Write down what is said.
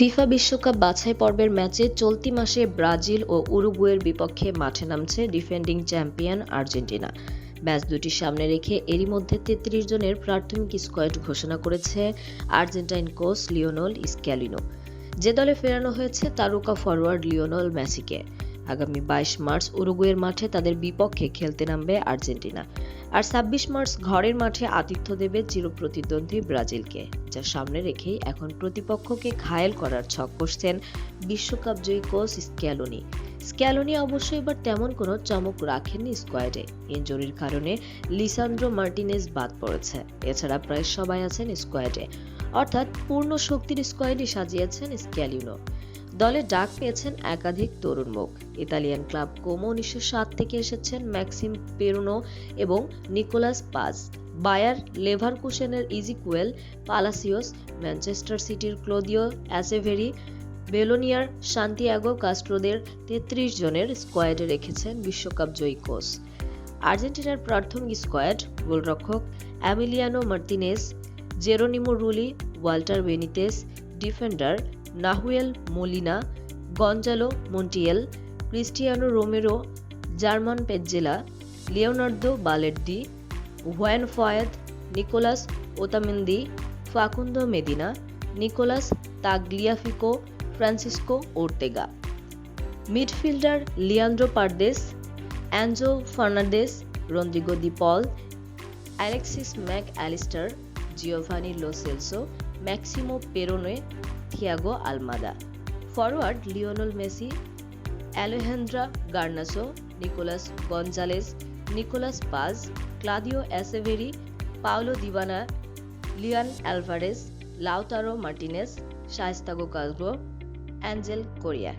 FIFA বিশ্বকাপ বাছাই পর্বের ম্যাচে চলতি মাসে ব্রাজিল ও উরুগুয়ের বিপক্ষে মাঠে নামছে ডিফেন্ডিং চ্যাম্পিয়ন আর্জেন্টিনা। ম্যাচ দুটি সামনে রেখে এরই মধ্যে তেত্রিশ জনের প্রাথমিক স্কোয়াড ঘোষণা করেছে আর্জেন্টাইন কোচ লিওনল স্ক্যালিনো যে দলে ফেরানো হয়েছে তারকা ফরওয়ার্ড লিওনল মেসিকে। আগামী বাইশ মার্চ উরুগুয়ের মাঠে তাদের বিপক্ষে খেলতে নামবে আর্জেন্টিনা। আর ছাব্বিশ মার্চ ঘরের মাঠে আতিথ্য দেবে চিরপ্রতিদ্বন্দ্বী ব্রাজিলকে, যা সামনে রেখেই এখন প্রতিপক্ষকে ঘায়েল করার ছক কষছেন বিশ্বকাপ জয়ী কোচ স্ক্যালোনি। স্ক্যালোনি অবশ্য এবার তেমন কোনো চমক রাখেননি স্কোয়াডে। ইঞ্জুরির কারণে লিসান্দ্রো মার্টিনেজ বাদ পড়েছে। এছাড়া প্রায় সবাই আছেন স্কোয়াডে। অর্থাৎ পূর্ণ শক্তির স্কোয়াডই সাজিয়েছেন স্ক্যালিনো। দলে ডাক পেয়েছেন একাধিক তরুণ মুখ। ইতালিয়ান ক্লাব কোমো উনিশশো সাত থেকে এসেছেন ম্যাক্সিম পেরুনো এবং নিকোলাস পাজ। বায়ার লেভারকুসেনের ইজিকুয়েল পালাসিওস, ম্যানচেস্টার সিটির ক্লোদিও অ্যাসেভেরি, বেলোনিয়ার সান্তিয়াগো কাস্ট্রোদের তেত্রিশ জনের স্কোয়াডে রেখেছেন বিশ্বকাপ জয়ী কোচ। আর্জেন্টিনার প্রাথমিক স্কোয়াড গোলরক্ষক Emiliano Martinez Geronimo Rulli, Walter Benitez, defender Nahuel Molina, Gonzalo Montiel, Cristiano Romero, German Pezzella, Leonardo Balerdi Juan Foyth, Nicolas Otamendi, Facundo Medina, Nicolas Tagliafico, Francisco Ortega. Midfielder Leandro Paredes, Enzo Rodrigo De Paul, Alexis Mac Allister Giovani Lo Celso Maximo Perrone Thiago Almada forward Lionel Messi Alejandro Garnacho Nicolas Gonzalez Nicolas Paz Claudio Echeverri Paulo Dybala Julian Alvarez Lautaro Martinez Santiago Castro Angel Correa